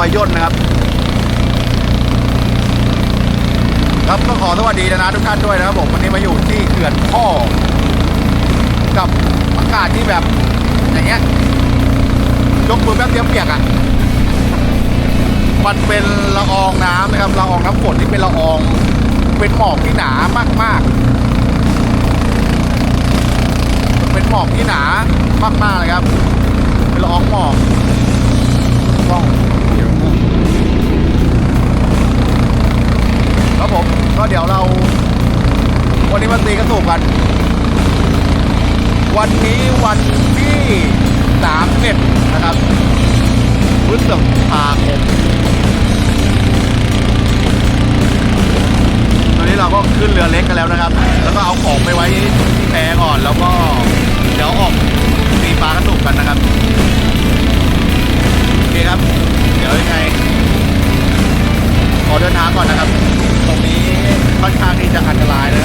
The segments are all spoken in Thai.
อยย่นนะครับ ครับก็ขอสวัสดีนะทุกท่านด้วยนะครับผมวันนี้มาอยู่ที่เขื่อนพ่อ กับอากาศที่แบบอย่างเงี้ยยกมือแป๊บเดียวเปียกอะมันเป็นละอองน้ำนะครับละอองน้ำฝนที่เป็นละอองเป็นหมอกที่หนามากๆ เป็นหมอกที่หนามากๆเลยครับ เป็นละอองหมอกกล้องครับผม ก็เดี๋ยวเรา วันนี้มา ตีกระตุกกัน วันนี้วันที่สามเอ็ดนะครับพฤษภาคมตอนนี้เราก็ขึ้นเรือเล็กกันแล้วนะครับ แล้วก็เอาของไปไว้ที่แพก่อน แล้วก็เดี๋ยวออกตีปลากระตุกกันนะครับโอเคครับ เดี๋ยวยังไงขอเดินทางก่อนนะครับ ตรงนี้ค่อนข้างที่จะอันตรายนะ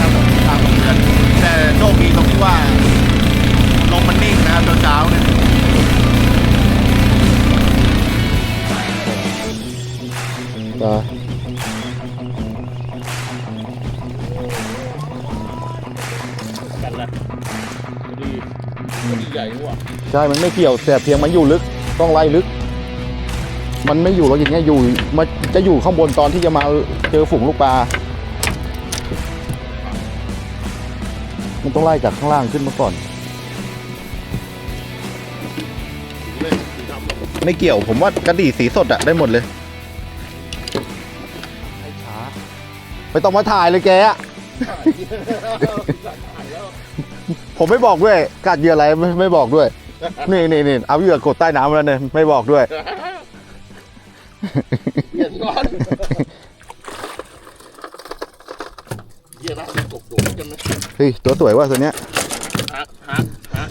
นะดีดีใหญ่ว่ะใช่ มันไม่เกี่ยวแต่เพียงมันอยู่ลึกต้องไล่ลึก มันไม่อยู่แล้วอย่างเงี้ยอยู่มันจะอยู่ข้างบนตอนที่จะมาเจอฝูงลูกปลา มันต้องไล่จากข้างล่างขึ้นมาก่อน ไม่เกี่ยวผมว่ากระดี่สีสดอะได้หมดเลย ไม่ต้องมาถ่ายเลยแกอะ ผมไม่บอกด้วยกัดเหยื่ออะไรไม่ไม่บอกด้วย นี่นี่นี่เอาเหยื่อกดใต้น้ำแล้วเนี่ยไม่บอกด้วยเย็นก่อนเยี่ยนะกบโดดกันไหมเฮ้ยตัวสวยว่ะตัวเนี้ยฮักฮักฮัก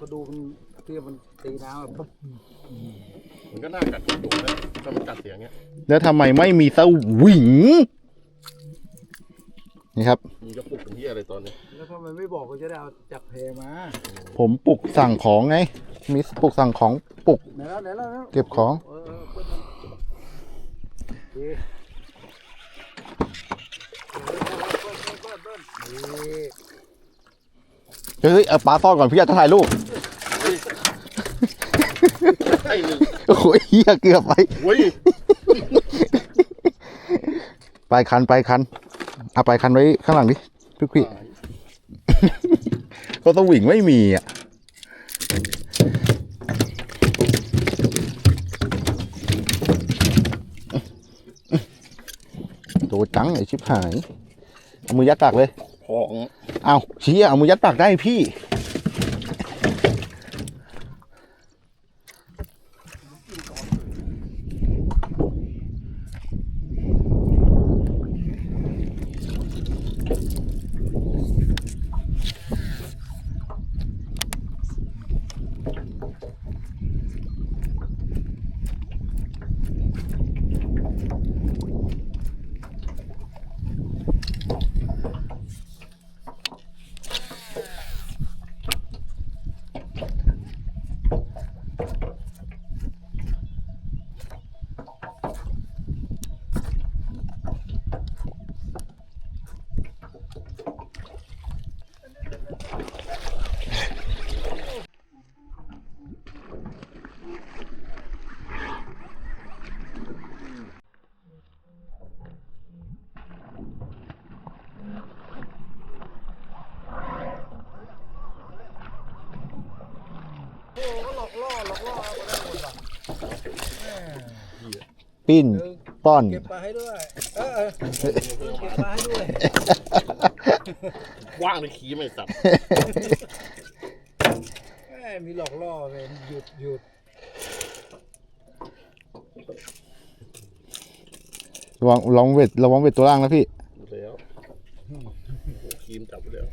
มาดูมันที่มันตีน้ำแบบปุ๊บมันก็น่ากัดกบโดดนะถ้ามันกัดเสียงเงี้ยแล้วทำไมไม่มีสวิง นี่ครับ มึงจะปลุกเป็นเยี่ยอะไรตอนนี้แล้วทำไมไม่บอกก็จะได้เอาจับเพมาผมปลุกสั่งของไง มีปลุกสั่งของปลุก ไหนแล้วไหนแล้วไหนแล้วเก็บของ เออเออเปิ้ลมันโอเคเปิ้ลเปิ้ลเปิ้ลเปิ้ลเปิ้ลนี่เฮ้ยเอาปลาซ่อนก่อนพี่อยากจะถ่ายรูปไอ้หนึ่งโอ้ยเฮียเกือบไป เว้ย ไปคันไปคัน เอาไปคันไว้ข้างหลังดิพี่พี่ก็สวิงไม่มีอะโตจังไอชิบหาย เอามือยัดปากเลยของเอาชี้เอามือยัดปากได้พี่ โอ้ก็หลอกล่อหลอกล่อเอาไปได้หมดว่ะปิ้น ป้อน เก็บปลาให้ด้วย เออเออเก็บปลาให้ด้วยว่างในขี้ไม่สับแม่มีหลอกล่อเลยหยุดหยุดระวังระวังเวทระวังเวทตัวล่างนะพี่ แล้วโอ้โหครีมจับไปแล้ว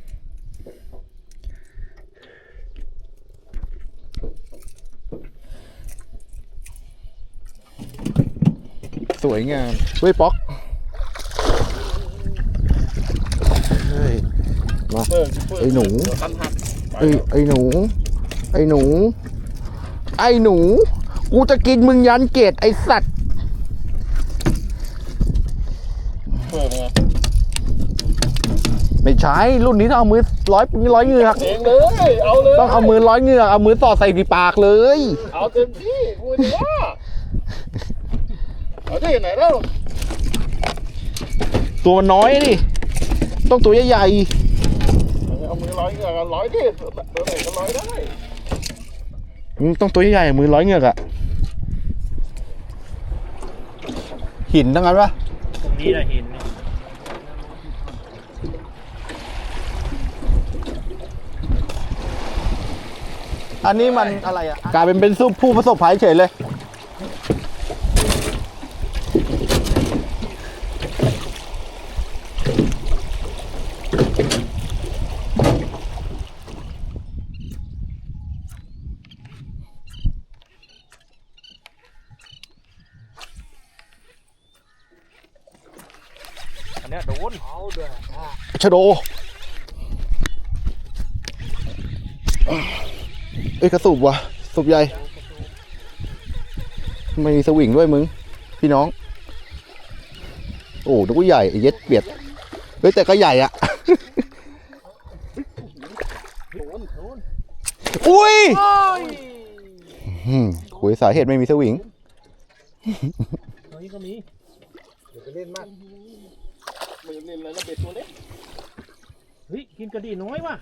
สวยงามเฮ้ยป๊อกเฮ้ยมาเปิดเปิดไอ้หนูตันหักไปไอ้ไอ้หนู ไอ้หนู ไอ้หนู กูจะกินมึงยันเกตไอสัตว์เปิดไงไม่ใช่รุ่นนี้ต้องเอามือร้อยร้อยเหงือกเองเลยเอาเลยต้องเอามือร้อยเหงือกเอามือสอดใส่ที่ปากเลย เอาเต็มที่กูจะว่า เอาได้ยังไงแล้วตัวมันน้อยดิต้องตัวใหญ่เอามือร้อยเงือกเอาร้อยดิตัวไหนก็ร้อยได้ๆอืมต้องตัวใหญ่ๆมือร้อยเหงือกอะหินทั้งนั้นปะตรงนี้นะหินอันนี้มันอะไรอะกลายเป็นเป็นสู้ผู้ประสบภัยเฉยเลย อันเนี้ยโดน เอาด้วยอะ ชโดเอ้ยกระสุบวะสุบใหญ่ไม่มีสวิงด้วยมึง พี่น้อง โอ้ดูก็ใหญ่ไอ้เย็ดเปียดเฮ้ยแต่ก็ใหญ่อะอุ้ยคุยสาเหตุไม่มีสวิงตรงนี้ก็มี เดี๋ยวไปเล่นมากไม่เล่นแล้วเบ็ดตัวเล็ก ฮ้ยกินกระดี่น้อยว่ะ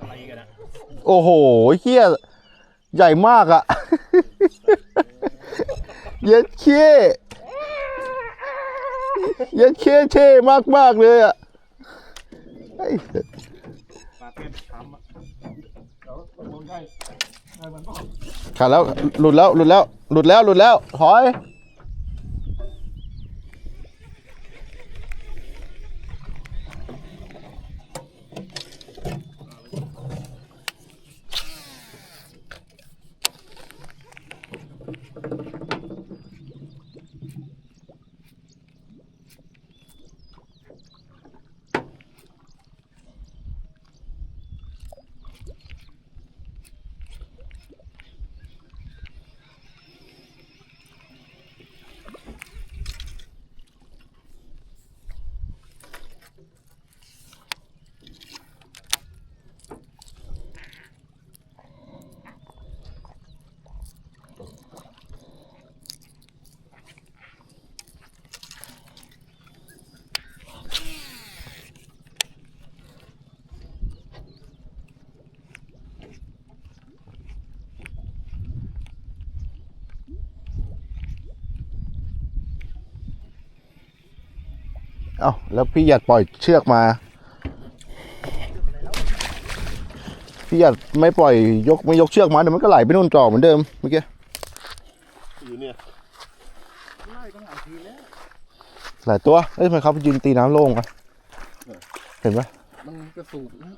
อะไรกันอะโอ้โหเฮียใหญ่มากอะเย็ดเช่เย็ดเช่เท่มากมากๆเลยอะ เปลาเต้นช้ำอะเดี๋ยวลงได้ได้มันก็ ขาดแล้วหลุดแล้วหลุดแล้วหลุดแล้วหลุดแล้วถอย เอ้าแล้วพี่หยัดปล่อยเชือกมา พี่หยัดไม่ปล่อยยกไม่ยกเชือกมาเดี๋ยวมันก็ไหลไปนู่นต่อเหมือนเดิมเมื่อกี้อยู่เนี่ยหลายตัวเอ้ยทำไมเขาไปยืนตีน้ำโล่งอะเห็นปะมันกระสูบนะ